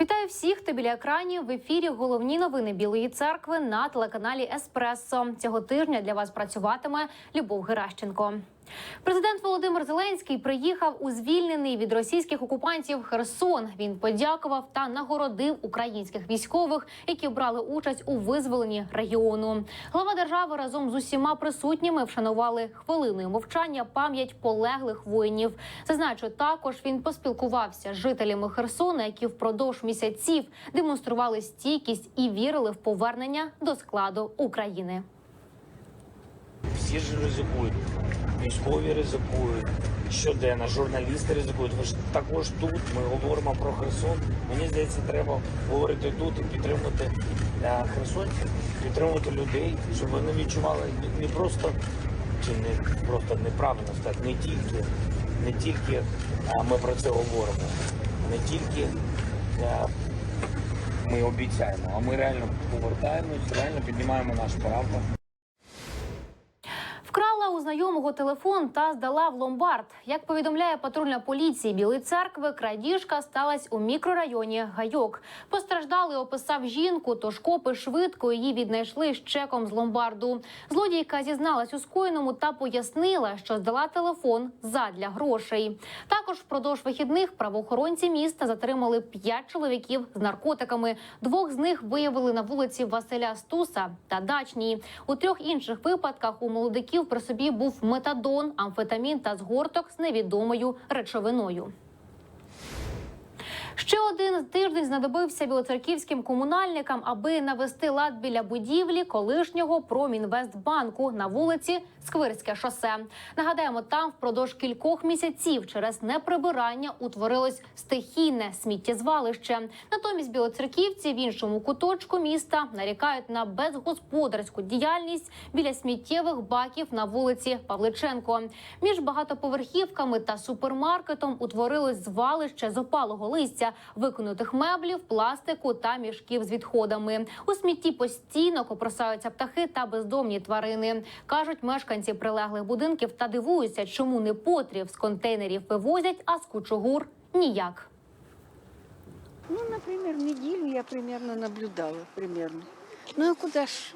Вітаю всіх, хто біля екранів в ефірі. Головні новини Білої церкви на телеканалі Еспресо. Цього тижня для вас працюватиме Любов Геращенко. Президент Володимир Зеленський приїхав у звільнений від російських окупантів Херсон. Він подякував та нагородив українських військових, які брали участь у визволенні регіону. Глава держави разом з усіма присутніми вшанували хвилиною мовчання пам'ять полеглих воїнів. Зазначу, також він поспілкувався з жителями Херсона, які впродовж місяців демонстрували стійкість і вірили в повернення до складу України. Всі ж ризикують. Військові ризикують, щоденно, журналісти ризикують. Ви ж також тут. Ми говоримо про Херсон. Мені здається, треба говорити тут і підтримувати е, херсонців, підтримувати людей, щоб вони відчували не- не просто чи не просто неправильно сказати, не тільки, не тільки е, ми про це говоримо, не тільки е, ми обіцяємо, а ми реально повертаємось, реально піднімаємо наш прапор. Знайомого телефон та здала в ломбард. Як повідомляє патрульна поліції Білої церкви, крадіжка сталася у мікрорайоні Гайок. Постраждалий описав жінку, тож копи швидко її віднайшли з чеком з ломбарду. Злодійка зізналась у скоєному та пояснила, що здала телефон задля грошей. Також впродовж вихідних правоохоронці міста затримали п'ять чоловіків з наркотиками. Двох з них виявили на вулиці Василя Стуса та Дачній. У трьох інших випадках у молодиків при собі був метадон, амфетамін та згорток з невідомою речовиною. Ще один тиждень знадобився білоцерківським комунальникам, аби навести лад біля будівлі колишнього Промінвестбанку на вулиці Сквирське шосе. Нагадаємо, там впродовж кількох місяців через неприбирання утворилось стихійне сміттєзвалище. Натомість білоцерківці в іншому куточку міста нарікають на безгосподарську діяльність біля сміттєвих баків на вулиці Павличенко. Між багатоповерхівками та супермаркетом утворилось звалище з опалого листя, виконутих меблів, пластику та мішків з відходами. У смітті постійно копросаються птахи та бездомні тварини. кажуть мешканці прилеглих будинків та дивуються, чому непотріб з контейнерів вивозять, а з кучугур ніяк. Ну, например, неделю я примерно наблюдала, примерно. Ну, а куда ж?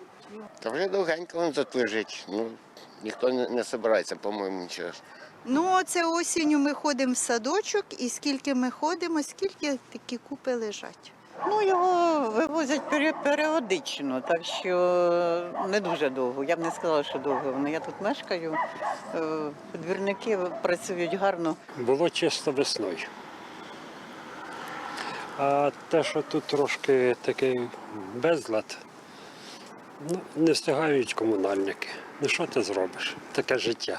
Та вже довгенько він тут лежить. Ну, ніхто не, не збирається, по-моєму, нічого. Ну, оце осінню ми ходимо в садочок, і скільки ми ходимо, скільки такі купи лежать. Ну, його вивозять періодично, так що не дуже довго. Я б не сказала, що довго. Ну, Я тут мешкаю. е, Двірники працюють гарно. було чисто весною. А те, що тут трошки такий безлад, ну, не встигають комунальники. Ну що ти зробиш? Таке життя.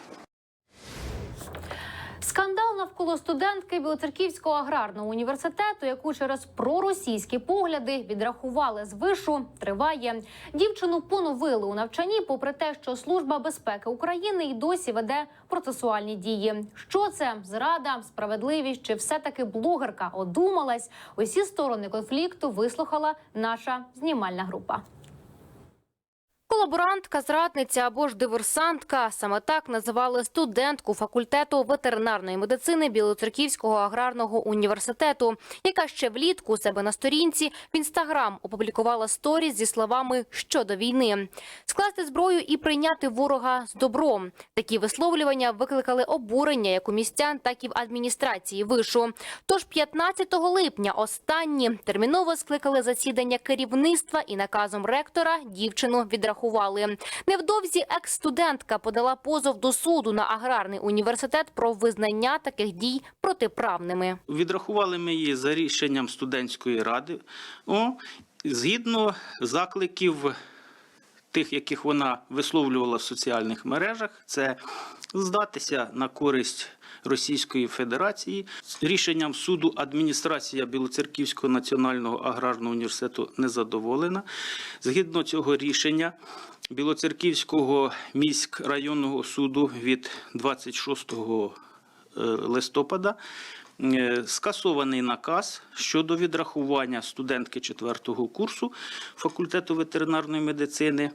Навколо студентки Білоцерківського аграрного університету, яку через проросійські погляди відрахували з вишу, триває. Дівчину поновили у навчанні, попри те, що служба безпеки України й досі веде процесуальні дії. Що це зрада, справедливість чи все таки блогерка одумалась? Усі сторони конфлікту вислухала наша знімальна група. Колаборантка, зрадниця або ж диверсантка саме так називали студентку факультету ветеринарної медицини Білоцерківського аграрного університету, яка ще влітку у себе на сторінці в інстаграм опублікувала сторіс зі словами щодо війни, скласти зброю і прийняти ворога з добром. Такі висловлювання викликали обурення як у містян, так і в адміністрації вишу. Тож 15 липня останні терміново скликали засідання керівництва і наказом ректора дівчину відрахували. Невдовзі екс-студентка подала позов до суду на аграрний університет про визнання таких дій протиправними. Відрахували ми її за рішенням студентської ради. О, згідно закликів тих, яких вона висловлювала в соціальних мережах, це здатися на користь Російської Федерації. Рішенням суду адміністрація Білоцерківського національного аграрного університету не задоволена. Згідно цього рішення Білоцерківського міськрайонного суду від 26 е, листопада скасований наказ щодо відрахування студентки 4 курсу факультету ветеринарної медицини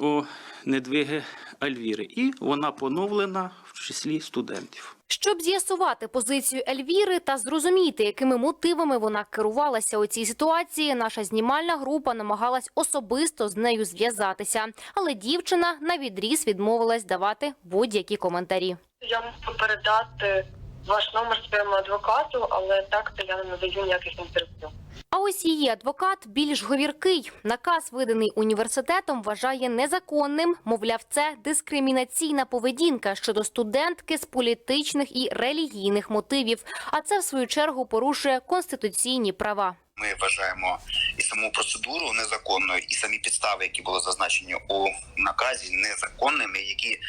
о Недвиги Альвіри. І вона поновлена в числі студентів. Щоб з'ясувати позицію Ельвіри та зрозуміти, якими мотивами вона керувалася у цій ситуації, наша знімальна група намагалась особисто з нею зв'язатися, але дівчина на відріз відмовилась давати будь-які коментарі. Я можу передати ваш номер своєму адвокату, але так то я не надаю ніяких інтерв'ю. А ось її адвокат більш говіркий. Наказ, виданий університетом, вважає незаконним. Мовляв, це дискримінаційна поведінка щодо студентки з політичних і релігійних мотивів. А це в свою чергу порушує конституційні права. Ми вважаємо і саму процедуру незаконною, і самі підстави, які були зазначені у наказі, незаконними, які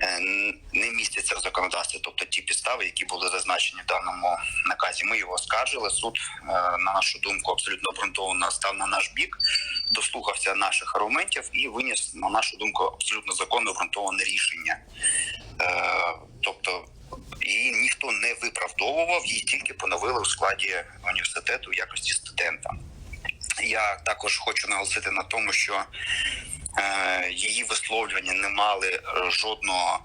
е, не містяться в законодавстві, тобто ті підстави, які були зазначені в даному наказі. Ми його оскаржили. Суд, е, на нашу думку, абсолютно обґрунтовано став на наш бік, дослухався наших аргументів і виніс на нашу думку абсолютно законно обґрунтоване рішення. Е, тобто її ніхто не виправдовував, її тільки поновили у складі університету в якості студента. Я також хочу наголосити на тому, що е, її висловлювання не мали е, жодного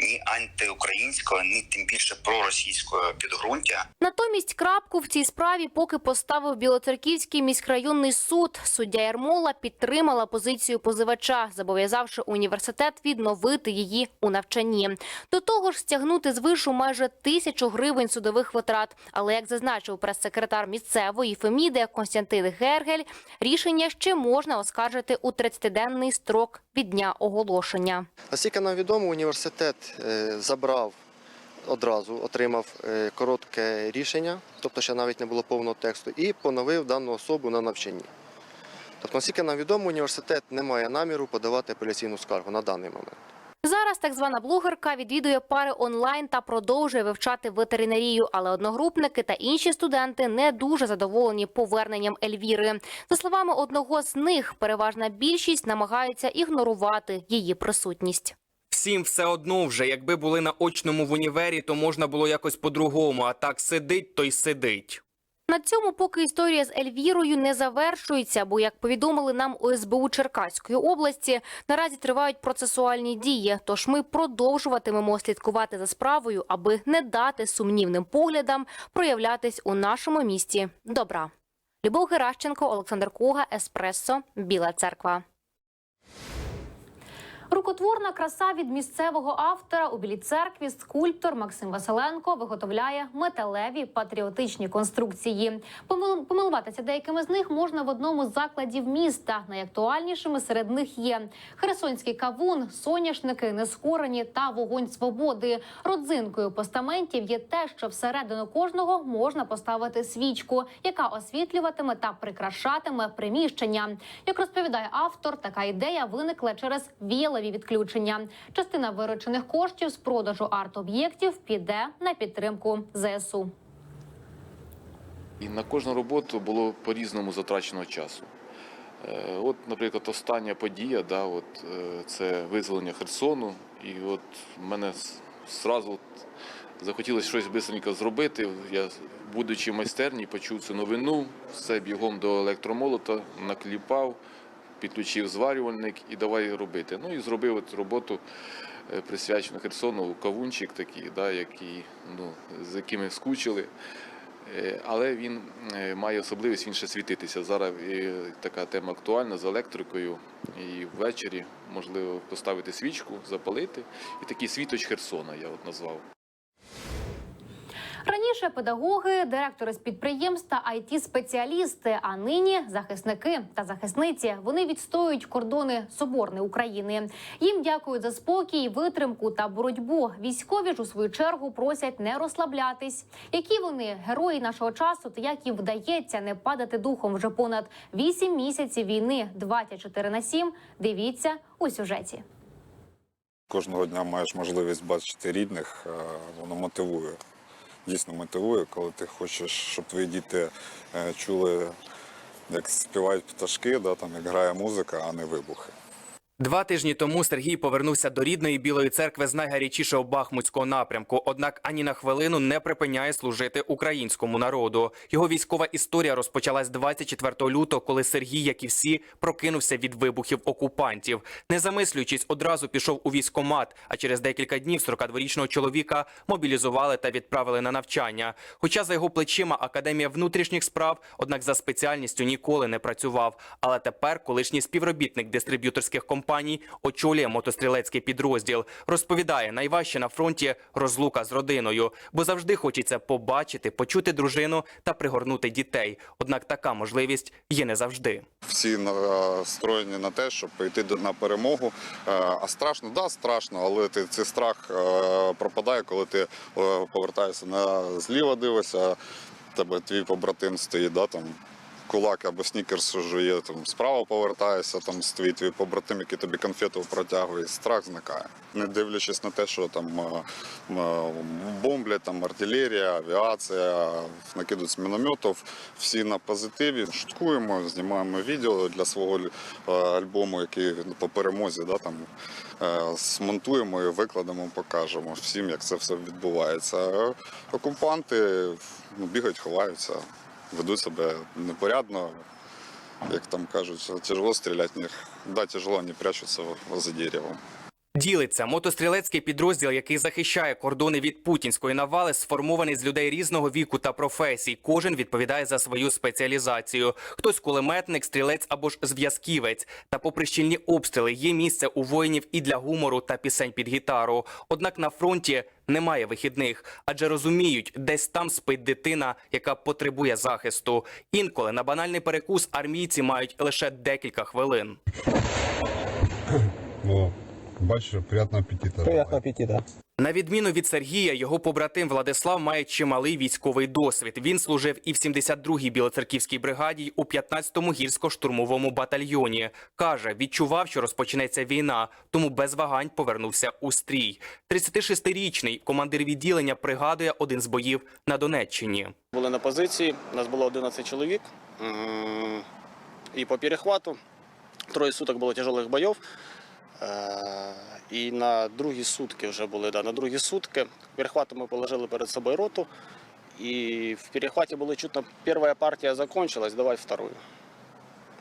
ні антиукраїнського, ні тим більше проросійського підґрунтя. Натомість крапку в цій справі поки поставив Білоцерківський міськрайонний суд. Суддя Ярмола підтримала позицію позивача, зобов'язавши університет відновити її у навчанні. До того ж, стягнути звишу майже тисячу гривень судових витрат. Але як зазначив прес-секретар місцевої Феміди Константин Гергель, рішення ще можна оскаржити у 30-денний строк від дня оголошення. Наскільки нам відомо, університет е, забрав одразу, отримав е, коротке рішення, тобто ще навіть не було повного тексту, і поновив дану особу на навчанні. Тобто, наскільки нам відомо, університет не має наміру подавати апеляційну скаргу на даний момент. Зараз так звана блогерка відвідує пари онлайн та продовжує вивчати ветеринарію, але одногрупники та інші студенти не дуже задоволені поверненням Ельвіри. За словами одного з них, переважна більшість намагається ігнорувати її присутність. Всім все одно вже, якби були на очному в універі, то можна було якось по-другому, а так сидить, то й сидить. На цьому поки історія з Ельвірою не завершується, бо як повідомили нам у СБУ Черкаської області, наразі тривають процесуальні дії. Тож ми продовжуватимемо слідкувати за справою, аби не дати сумнівним поглядам проявлятись у нашому місті. Добра. Любов Геращенко, Олександр Куга, Еспресо, Біла Церква. Рукотворна краса від місцевого автора у Білій церкві скульптор Максим Василенко виготовляє металеві патріотичні конструкції. Помил- Помилуватися деякими з них можна в одному з закладів міста. Найактуальнішими серед них є Херсонський кавун, соняшники, нескорені та вогонь свободи. Родзинкою постаментів є те, що всередину кожного можна поставити свічку, яка освітлюватиме та прикрашатиме приміщення. Як розповідає автор, така ідея виникла через віялові відключення. Частина виручених коштів з продажу арт-об'єктів піде на підтримку ЗСУ. І на кожну роботу було по-різному затрачено часу. Е, От, наприклад, остання подія, да, от, е, це визволення Херсону. І от мене одразу захотілося щось бистренько зробити. Я, будучи в майстерні, почув цю новину, все бігом до електромолота, накліпав, підключив зварювальник і давай робити. Ну і зробив от роботу е, присвячену Херсону, кавунчик такий, да, який, ну, з якими скучили. Е, Але він е, має особливість він ще світитися. Зараз така тема актуальна з електрикою. І ввечері можливо поставити свічку, запалити. І такий світоч Херсона я от назвав. Раніше педагоги, директори з підприємств та it спеціалісти а нині захисники та захисниці. Вони відстоюють кордони соборної України. Їм дякують за спокій, витримку та боротьбу. Військові ж у свою чергу просять не розслаблятись. Які вони герої нашого часу, та як їм вдається не падати духом вже понад 8 місяців війни, 24 на 7, Дивіться у сюжеті. Кожного дня маєш можливість бачити рідних, е, воно мотивує. Дійсно мотивує, коли ти хочеш, щоб твої діти е, чули, як співають пташки, да, там, як грає музика, а не вибухи. Два тижні тому Сергій повернувся до рідної білої церкви з найгарячішого бахмутського напрямку. Однак ані на хвилину не припиняє служити українському народу. Його військова історія розпочалась 24 лютого, коли Сергій, як і всі, прокинувся від вибухів окупантів. Не замислюючись, одразу пішов у військкомат. А через декілька днів 42-річного чоловіка мобілізували та відправили на навчання. Хоча за його плечима академія внутрішніх справ, однак за спеціальністю ніколи не працював. Але тепер колишній співробітник дистриб'юторських компаній очолює мотострілецький підрозділ. Розповідає, найважче на фронті розлука з родиною, бо завжди хочеться побачити, почути дружину та пригорнути дітей. Однак така можливість є не завжди. Всі настроєні на те, щоб йти на перемогу. Е, А страшно, да, страшно, але ти цей страх е, пропадає, коли ти е, повертаєшся на зліва, дивишся, тебе твій побратим стоїть, да, там. Кулак або снікерс жує, там справа повертаєшся, там твій твій побратим, який тобі конфету протягує, страх зникає. Не дивлячись на те, що там е, е, бомблять, там артилерія, авіація, накидують з мінометів, всі на позитиві. Шуткуємо, знімаємо відео для свого е, альбому, який по перемозі да, там, смонтуємо і викладемо, покажемо всім, як це все відбувається. Окупанти ну, бігають, ховаються, ведуть себе непорядно. Як там кажуть, тяжело стріляти в них. Да, тяжело, вони прячуться за деревом. Ділиться мотострілецький підрозділ, який захищає кордони від путінської навали, сформований з людей різного віку та професій. Кожен відповідає за свою спеціалізацію. Хтось кулеметник, стрілець або ж зв'язківець. Та, попри щільні обстріли, є місце у воїнів і для гумору та пісень під гітару. Однак на фронті немає вихідних, адже розуміють, десь там спить дитина, яка потребує захисту. Інколи на банальний перекус армійці мають лише декілька хвилин. О, бачиш, приємного апетиту. Приємного апетита. На відміну від Сергія, його побратим Владислав має чималий військовий досвід. Він служив і в 72-й білоцерківській бригаді, у 15-му гірсько-штурмовому батальйоні. Каже, відчував, що розпочнеться війна, тому без вагань повернувся у стрій. 36-річний командир відділення пригадує один з боїв на Донеччині. Були на позиції, нас було 11 чоловік. І по перехвату троє суток було тяжелих бойов. Е, І на другі сутки вже були, да, на другі сутки. Перехвату ми положили перед собою роту. І в перехваті було чутно, перша партія закончилась, давай вторую.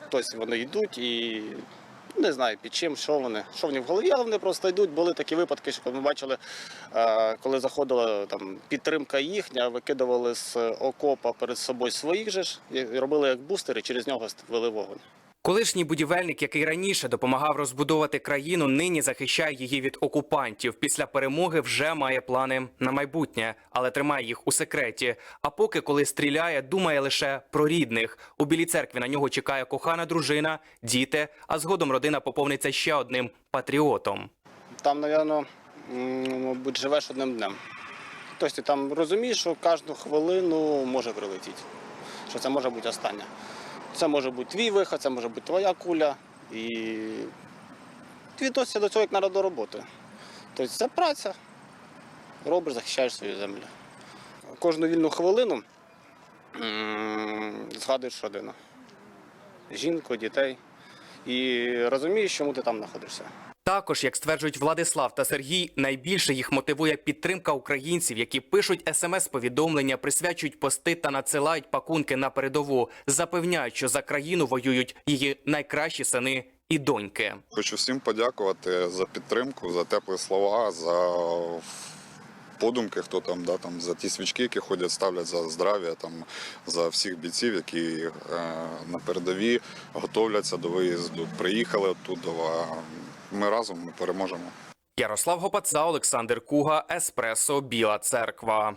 Тобто вони йдуть і не знаю під чим, що вони, що в них в голові, але вони просто йдуть. Були такі випадки, що ми бачили, е, коли заходила там підтримка їхня, викидували з окопа перед собою своїх же ж робили як бустери, через нього вели вогонь. Колишній будівельник, який раніше допомагав розбудовувати країну, нині захищає її від окупантів. Після перемоги вже має плани на майбутнє, але тримає їх у секреті. А поки, коли стріляє, думає лише про рідних. У білій церкві на нього чекає кохана дружина, діти. А згодом родина поповниться ще одним патріотом. Там, напевно, мабуть, живеш одним днем. Тобто там розумієш, що кожну хвилину може прилетіти, що це може бути остання. Це може бути твій виход, це може бути твоя куля. І ти відносишся до цього як на до роботи. Тобто це праця. Робиш, захищаєш свою землю. Кожну вільну хвилину згадуєш родину. Жінку, дітей. І розумієш, чому ти там знаходишся. Також, як стверджують Владислав та Сергій, найбільше їх мотивує підтримка українців, які пишуть смс-повідомлення, присвячують пости та надсилають пакунки на передову. Запевняють, що за країну воюють її найкращі сини і доньки. Хочу всім подякувати за підтримку, за теплі слова, за подумки, хто там, да, там за ті свічки, які ходять, ставлять за здрав'я, там за всіх бійців, які е, на передовій готовляться до виїзду. Приїхали оттуда. Ми разом ми переможемо. Ярослав Гопаца, Олександр Куга, Еспресо, Біла Церква.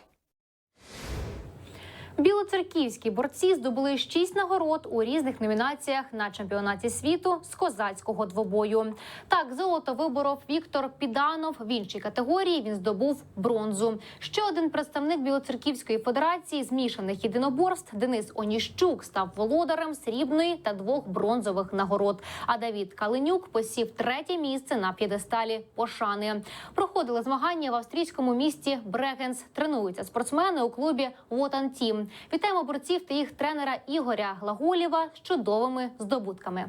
Білоцерківські борці здобули шість нагород у різних номінаціях на чемпіонаті світу з козацького двобою. Так, золото виборов Віктор Піданов. В іншій категорії він здобув бронзу. Ще один представник Білоцерківської федерації змішаних єдиноборств Денис Оніщук став володарем срібної та двох бронзових нагород. А Давід Калинюк посів третє місце на п'єдесталі пошани. Проходили змагання в австрійському місті Брегенс. Тренуються спортсмени у клубі Вотан Тім. Вітаємо борців та їх тренера Ігоря Глаголєва з чудовими здобутками.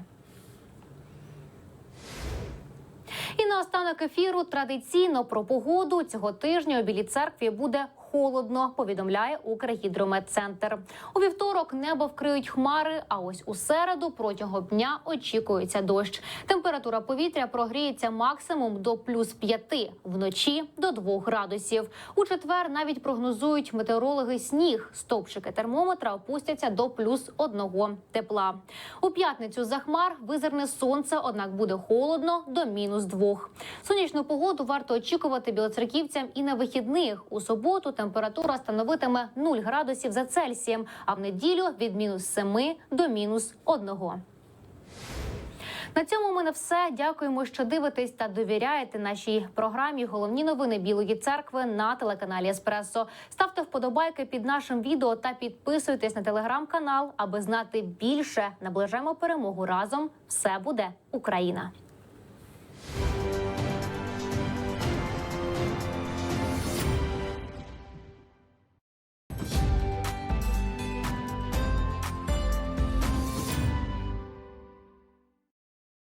І на останок ефіру традиційно про погоду цього тижня у Білій церкві буде холодно. Повідомляє Укргідрометцентр. У вівторок небо вкриють хмари. А ось у середу протягом дня очікується дощ. Температура повітря прогріється максимум до плюс 5, вночі до 2 градусів. У четвер навіть прогнозують метеорологи сніг. Стовпчики термометра опустяться до плюс 1 тепла. У п'ятницю за хмар визирне сонце, однак буде холодно до мінус 2. Сонячну погоду варто очікувати білоцерківцям і на вихідних. У суботу температура становитиме 0 градусів за Цельсієм, а в неділю від мінус 7 до мінус 1. На цьому в мене все. Дякуємо, що дивитесь та довіряєте нашій програмі. Головні новини Білої церкви на телеканалі Еспресо. Ставте вподобайки під нашим відео та підписуйтесь на телеграм-канал, аби знати більше. Наближаємо перемогу разом. Все буде Україна.